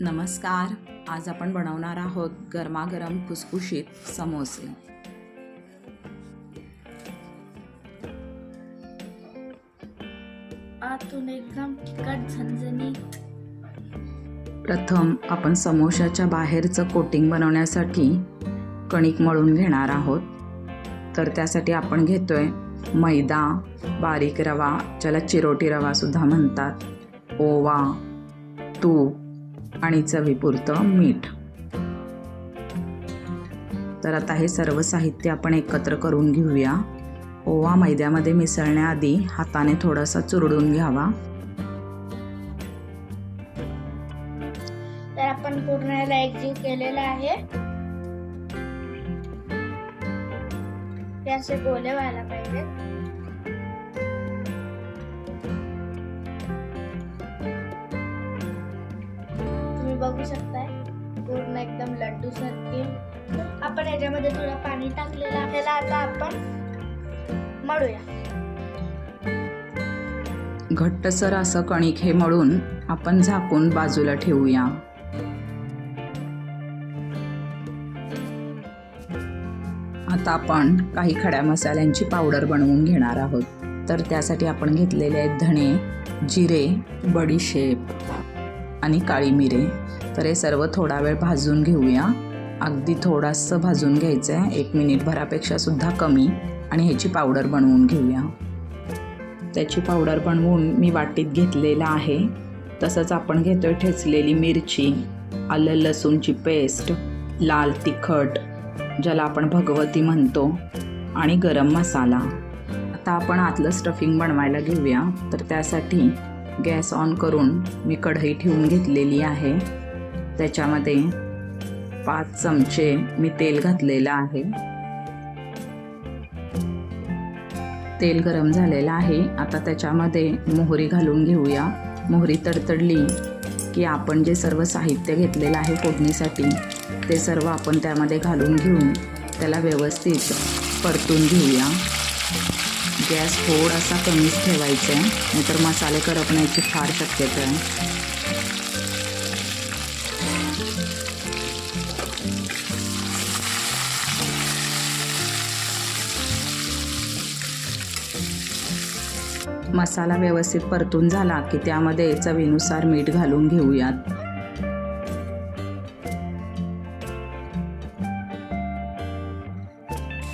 नमस्कार. आज आपण बनवणार आहोत गरमागरम खुसखुशीत समोसे. आतून एकदम तिखट झणझणीत. प्रथम आपण समोशाच्या बाहेरचं कोटिंग बनवण्यासाठी कणिक मळून घेणार आहोत. तर त्यासाठी आपण घेतोय मैदा बारीक रवा ज्याला चिरोटी रवासुद्धा म्हणतात. ओवा तूप आणि चवीपुरतं मीठ. तर आता हे सर्व साहित्य आपण एकत्र करून घेऊया. ओवा मैद्यामध्ये मिसळण्याआधी हाताने थोडासा चुरडून घ्यावा. तर आपण पूर्ण याला एकजीव केलेला आहे. असे गोले व्हायला पाहिजे बघू शकताय. पूर्ण एकदम लड्डू सारखे आपण याच्यामध्ये थोडं पाणी टाकलेलं आपल्याला आता आपण मळूया. घट्टसर असं कणिक हे मळून आपण झाकून बाजूला ठेवूया. आता आपण काही खड्या मसाल्यांची पावडर बनवून घेणार आहोत. तर त्यासाठी आपण घेतलेले आहेत धणे जिरे बडीशेप आणि काळी मिरे. तर हे सर्व थोडा वेळ भाजून घेऊया. अगदी थोडंसं भाजून घ्यायचं आहे एक मिनिटभरापेक्षा सुद्धा कमी. आणि ह्याची पावडर बनवून घेऊया. त्याची पावडर बनवून मी वाटीत घेतलेला आहे. तसंच आपण घेतोय ठेचलेली मिरची आलं लसूणची पेस्ट लाल तिखट ज्याला आपण भगवती म्हणतो आणि गरम मसाला. आता आपण आतलं स्टफिंग बनवायला घेऊया. तर त्यासाठी गॅस ऑन करून मी कढई ठेवून घेतलेली आहे. त्याच्यामध्ये पाच चमचे मी तेल घातलेलं आहे. तेल गरम झालेलं आहे. आता त्याच्यामध्ये मोहरी घालून घेऊया. मोहरी तडतडली की आपण जे सर्व साहित्य घेतलेलं आहे फोडणीसाठी ते सर्व आपण त्यामध्ये घालून घेऊन त्याला व्यवस्थित परतून घेऊया. गॅस थोडासा कमीच ठेवायचा आहे. नाहीतर मसाले करपण्याची फार शक्यता आहे. मसाला व्यवस्थित परतून झाला की त्यामध्ये चवीनुसार मीठ घालून घेऊयात.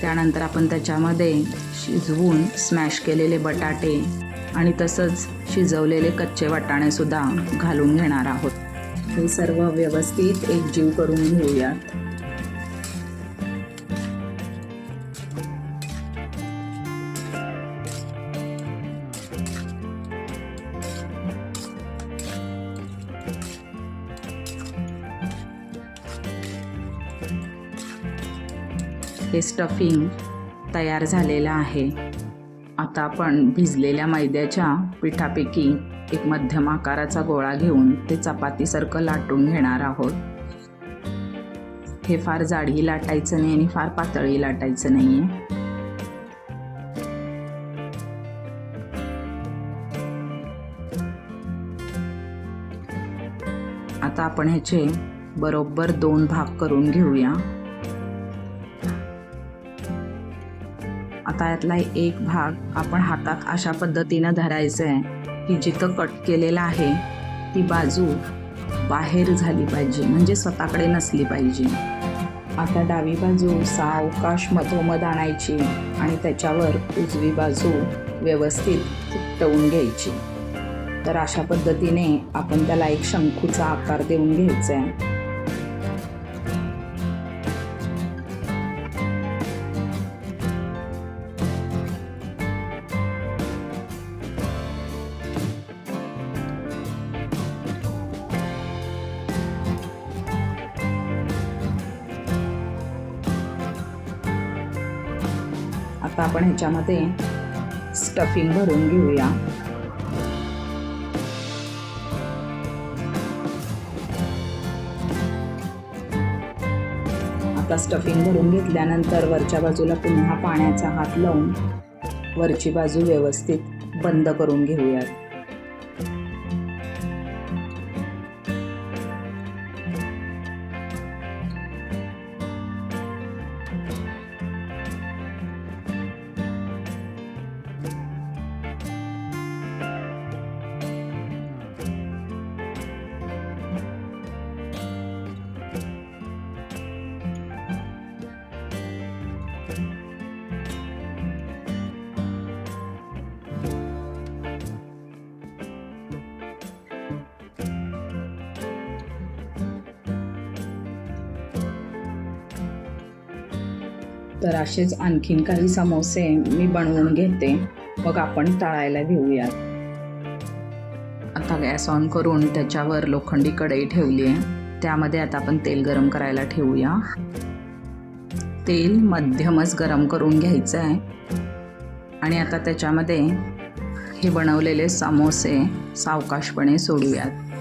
त्यानंतर आपण त्याच्यामध्ये शिजवून स्मॅश केलेले बटाटे आणि तसंच शिजवलेले कच्चे वाटाणेसुद्धा घालून घेणार आहोत. हे सर्व व्यवस्थित एकजीव करून घेऊयात. हे स्टफिंग तयार झालेलं आहे. आता आपण भिजलेल्या मैद्याच्या पिठापैकी एक मध्यम आकाराचा गोळा घेऊन ते चपातीसारखं लाटून घेणार आहोत. हे फार जाडही लाटायचं नाही आणि फार पातळी लाटायचं नाही आहे आता आपण ह्याचे बरोबर दोन भाग करून घेऊया. आता यातला एक भाग आपण हातात अशा पद्धतीनं धरायचं आहे की जिथं कट केलेलं आहे ती बाजू बाहेर झाली पाहिजे म्हणजे स्वतःकडे नसली पाहिजे. आता डावी बाजू सावकाश मधोमध आणायची आणि त्याच्यावर उजवी बाजू व्यवस्थित चिकटवून घ्यायची. तर अशा पद्धतीने आपण त्याला एक शंकूचा आकार देऊन घ्यायचा आहे. आता आपण ह्याच्यामध्ये स्टफिंग भरून घेऊया. आता स्टफिंग भरून घेतल्यानंतर वरच्या बाजूला पुन्हा पाण्याचा हात लावून वरची बाजू व्यवस्थित बंद करून घेऊयात. तर असेच आणखीन काही समोसे मी बनवून घेते. मग आपण तळायला घेऊयात. आता गॅस ऑन करून त्याच्यावर लोखंडी कढई ठेवली आहे. त्यामध्ये आता आपण तेल गरम करायला ठेवूया. तेल मध्यमच गरम करून घ्यायचं आहे. आणि आता त्याच्यामध्ये हे बनवलेले समोसे सावकाशपणे सोडूयात.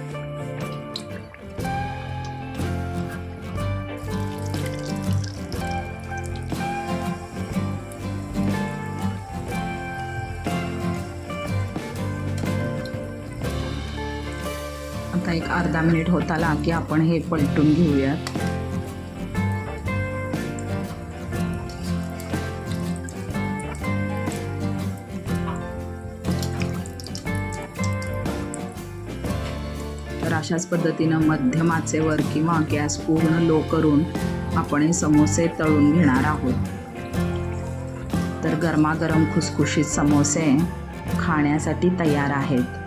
असा एक अर्धा मिनिट होत आला की आपण हे पलटून घेऊयात. तर अशाच पद्धतीनं मध्यम आचेवर किंवा गॅस पूर्ण लो करून आपण हे समोसे तळून घेणार आहोत. तर गरमागरम खुसखुशीत समोसे खाण्यासाठी तयार आहेत.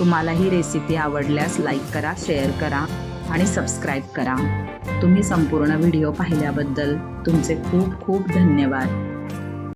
तुम्हाला ही रेसिपी आवडल्यास लाईक करा शेअर करा आणि सबस्क्राईब करा. तुम्ही संपूर्ण व्हिडिओ पाहिल्याबद्दल तुमचे खूप खूप धन्यवाद.